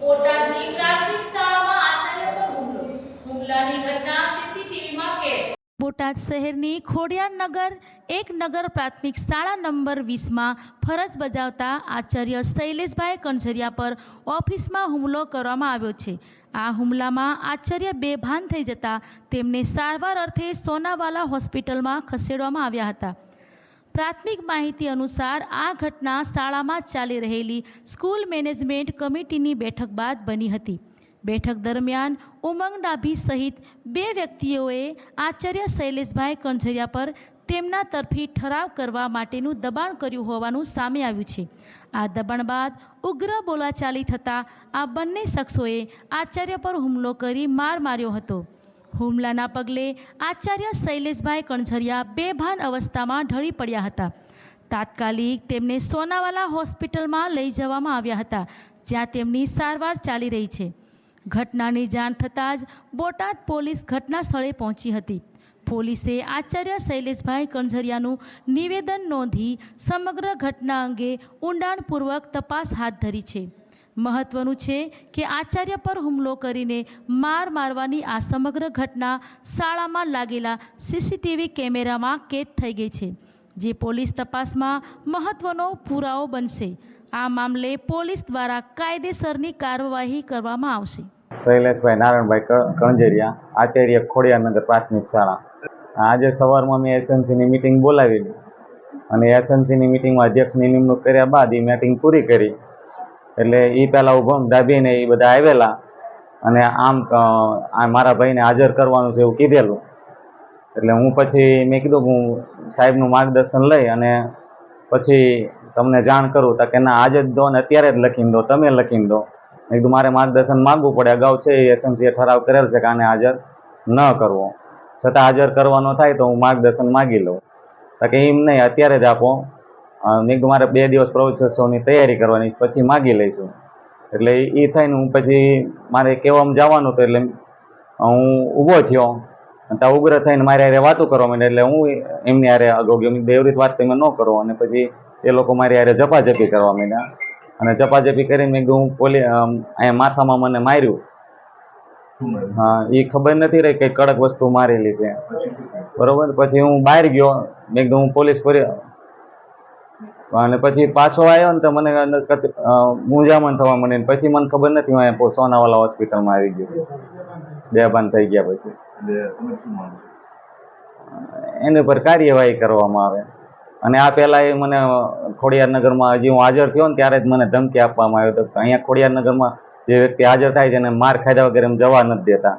બોટાદની પ્રાથમિક શાળામાં આચાર્ય પર હુમલો. હુમલાની ઘટના સીસીટીવીમાં કેદ. બોટાદ શહેરની ખોડિયારનગર એક નગર પ્રાથમિક શાળા નંબર વીસમાં ફરજ બજાવતા આચાર્ય શૈલેષભાઈ કણઝરિયા પર ઓફિસમાં હુમલો કરવામાં આવ્યો છે. આ હુમલામાં આચાર્ય બેભાન થઈ જતા તેમને સારવાર અર્થે સોનાવાલા હોસ્પિટલમાં ખસેડવામાં આવ્યા હતા. પ્રાથમિક માહિતી અનુસાર આ ઘટના શાળામાં ચાલી રહેલી સ્કૂલ મેનેજમેન્ટ કમિટીની બેઠક બાદ બની હતી. બેઠક દરમિયાન ઉમંગ ડાભી સહિત બે વ્યક્તિઓએ આચાર્ય શૈલેષભાઈ કણઝરિયા પર તેમના તરફી ઠરાવ કરવા માટેનું દબાણ કર્યું હોવાનું સામે આવ્યું છે. આ દબાણ બાદ ઉગ્ર બોલાચાલી થતાં આ બંને શખ્સોએ આચાર્ય પર હુમલો કરી માર માર્યો હતો. હુમલાના પગલે આચાર્ય શૈલેષભાઈ કણઝરિયા બેભાન અવસ્થામાં ઢળી પડ્યા હતા. તાત્કાલિક તેમને સોનાવાલા હોસ્પિટલમાં લઈ જવામાં આવ્યા હતા, જ્યાં તેમની સારવાર ચાલી રહી છે. ઘટનાની જાણ થતાં જ બોટાદ પોલીસ ઘટના સ્થળે પહોંચી હતી. પોલીસે આચાર્ય શૈલેષભાઈ કણઝરિયાનું નિવેદન નોંધી સમગ્ર ઘટના અંગે ઊંડાણપૂર્વક તપાસ હાથ ધરી છે. મહત્વનું છે કે આચાર્ય પર હુમલો કરીને માર મારવાની આ સમગ્ર ઘટના શાળામાં લાગેલા સીસીટીવી કેમેરામાં કેદ થઈ ગઈ છે, જે પોલીસ તપાસમાં મહત્વનો પુરાવો બનશે. આ મામલે પોલીસ દ્વારા કાયદેસરની કાર્યવાહી કરવામાં આવશે. શૈલેષભાઈ નારાયણભાઈ કણજેરિયા, આચાર્ય ખોડિયાનગર પ્રાથમિક શાળા. આજે સવારમાં મેં એસએમસીની મિટિંગ બોલાવી અને એસએમસીની મિટિંગમાં અધ્યક્ષની નિમણૂક કર્યા બાદ એ મિટિંગ પૂરી કરી. એટલે એ પહેલાં ઉભમ દાબીને એ બધા આવેલા અને આમ મારા ભાઈને હાજર કરવાનું છે એવું કીધેલું. એટલે હું પછી, મેં કીધું હું સાહેબનું માર્ગદર્શન લઈ અને પછી તમને જાણ કરું. તો કે ના, આજે જ દો ને અત્યારે જ લખીને દો, તમે લખીને દો. મેં કીધું, મારે માર્ગદર્શન માગવું પડે. અગાઉ છે એ એસએમસીએ ઠરાવ કરેલ છે કે આને હાજર ન કરવો. છતાં હાજર કરવાનો થાય તો હું માર્ગદર્શન માગી લઉં. તો કે એમ નહીં, અત્યારે જ આપો. મેં મારે બે દિવસ પ્રવેશોત્સવની તૈયારી કરવાની પછી માગી લઈશું. એટલે એ થઈને હું પછી મારે કહેવામાં જવાનું હતું એટલે હું ઊભો થયો. ત્યાં ઉગ્ર થઈને મારે હારે વાતો કરવા માંડે એટલે હું એમની હારે અગાઉ ગયો. દેવરીત વાત તમે ન કરો. અને પછી એ લોકો મારી હારે જપાજપી કરવા માંડ્યા. અને જપાજપી કરીને મેં હું પોલી અહીંયા માથામાં મને માર્યું. હા એ ખબર નથી રહી કે કડક વસ્તુ મારેલી છે. બરોબર? પછી હું બહાર ગયો. મેં હું પોલીસ ફરી અને પછી પાછો આવ્યો ને તો મને મૂંઝામણ થવા મને પછી મને ખબર નથી હું અહીંયા સોનાવાલા હોસ્પિટલમાં આવી ગયો. બેભાન થઈ ગયા પછી. એની પર કાર્યવાહી કરવામાં આવે. અને આ પહેલાં એ મને ખોડિયારનગરમાં હજી હું હાજર થયો ને ત્યારે જ મને ધમકી આપવામાં આવ્યો હતો. અહીંયા ખોડિયારનગરમાં જે વ્યક્તિ હાજર થાય છે એને માર ખાધા વગેરે એમ જવા નથી દેતા.